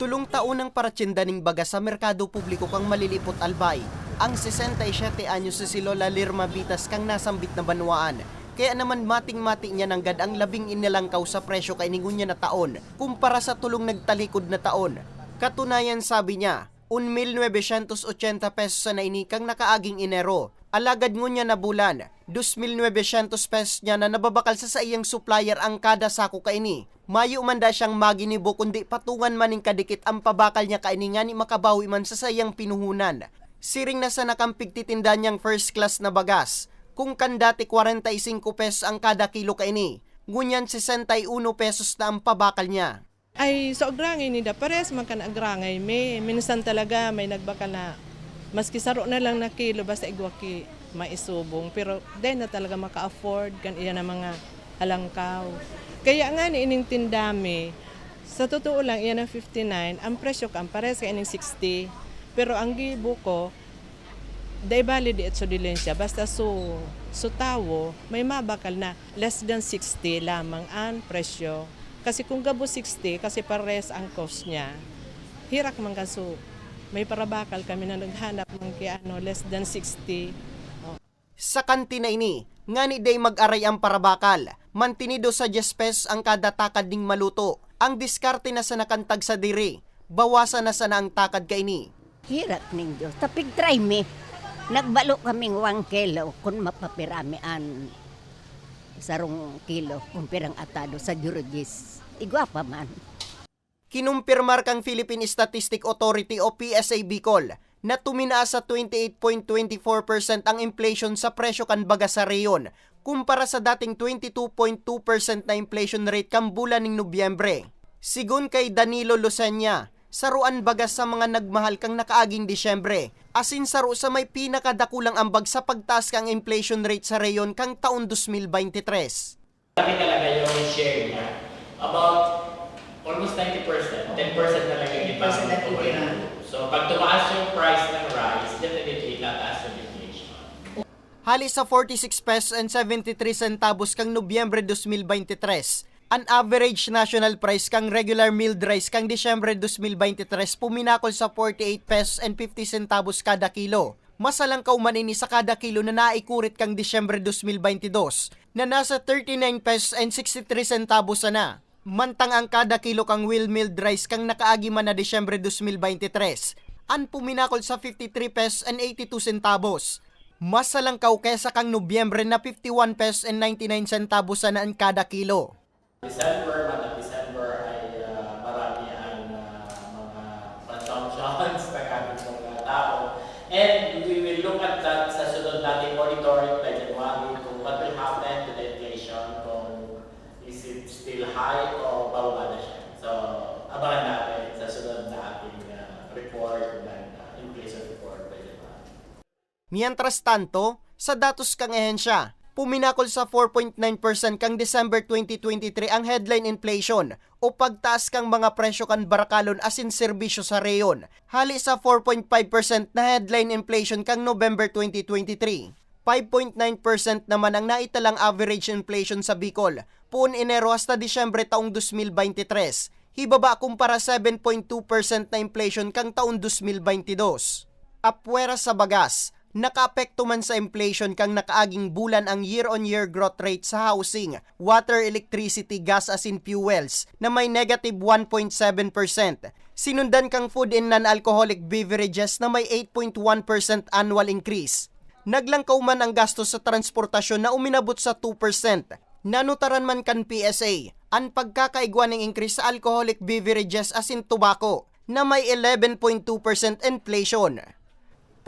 Tulong taon ng paratsindaning baga sa merkado publiko kang malilipot albay. Ang 67 anyos si Lola Lirma Vitas kang nasambit na banwaan. Kaya naman mating-mati niya ng gad ang labing inilangkaw sa presyo kay ningunya na taon kumpara sa tulong nagtalikod na taon. Katunayan sabi niya, 1,980 pesos sa nainikang nakaaging Enero. Alagad ngunya na bulan, 2,900 pesos niya na nababakal sa sa iyang supplier ang kada sako kaini. Mayo man da siyang maginibo kundi patungan maning kadikit ang pabakal niya kaini nga ni makabawi man sa sayang pinuhunan. Siring na sa nakampig titinda niyang first class na bagas. Kung kandati 45 pesos ang kada kilo kaini, ngunyan 61 pesos na ang pabakal niya. Ay, so agrangay ni da pares man kan agrangay me. Minsan talaga may nagbaka na maski saro na lang na kilo basta igwa ki maisubong pero dahil na talaga maka-afford kan iya na mga halangkaw. Kaya nga ni ining tindami sa totoo lang iya ng 59 ang presyo kan pares kay ining 60 pero ang gibo ko Day bali di so dilensya basta so so tawo may mabakal na less than 60 lamang ang presyo. Kasi kung gabo 60 kasi pares ang cost niya. Hirak man kaso may parabakal kami na naghanap ng kaya ano less than 60. Sa kantina ini, nga ni day mag-aray ang parabakal. Mantinido sa 10 pesos ang kada takad ning maluto. Ang diskarte na sa nakantag sa diri. Bawasan na sa na ang takad kaini. Hirap ning Diyos. Tapig try me. Nagbalo kaming 1 kilo kung mapapirami an sarong kilo kung pirang atado sa Jurgis. Igwa pa man. Kinumpirmar kang Philippine Statistic Authority o PSA Bicol na tuminaas sa 28.24% ang inflation sa presyo kan baga sa reyon kumpara sa dating 22.2% na inflation rate kan bulan ng Nobyembre. Sigun kay Danilo Lucena, saruan bagas sa mga nagmahal kang nakaaging Disyembre, asin saru sa may pinakadakulang ambag sa pagtaas kang inflation rate sa reyon kang taon 2023. Laki talaga yung share niya. About almost 90%. 10% na lang yung iba. So pag tumaas yung price ng rice, definitely tataas yung inflation. Hali sa 46 pesos and 73 centavos kang Nobyembre 2023. An average national price kang regular milled rice kang Disyembre 2023 puminakol sa 48 pesos and 50 centavos kada kilo. Masalang kaumanini sa kada kilo na naikurit kang Disyembre 2022 na nasa 39 pesos and 63 centavos na. Mantang ang kada kilo kang wheel milled rice kang nakaagi man na Disyembre 2023 an puminakol sa 53 pesos and 82 centavos. Mas salangkaw kesa kang Nobyembre na 51 pesos and 99 centavos na ang kada kilo. December, mga December ay ah, marami ang ah, mga consumptions na ng mga tao. And we will look at that sa sunod nating monitoring by January kung what will happen to the inflation, kung is it still high o bababa na siya. So, abangan natin sa sunod na ating ah, report ng ah, inflation report by January. Mientras tanto, sa datos kang ehensya, puminakol sa 4.9% kang December 2023 ang headline inflation o pagtaas kang mga presyo kan barakalon asin serbisyo sa reyon. Hali sa 4.5% na headline inflation kang November 2023. 5.9% naman ang naitalang average inflation sa Bicol puon Enero hasta Disyembre taong 2023. Hibaba kumpara 7.2% na inflation kang taong 2022. Apwera sa bagas, nakaapekto man sa inflation kang nakaaging bulan ang year-on-year growth rate sa housing, water, electricity, gas asin fuels na may negative 1.7%. Sinundan kang food and non-alcoholic beverages na may 8.1% annual increase. Naglangkaw man ang gastos sa transportasyon na uminabot sa 2%. Nanutaran man kan PSA ang pagkakaigwa ng increase sa alcoholic beverages asin tobacco na may 11.2% inflation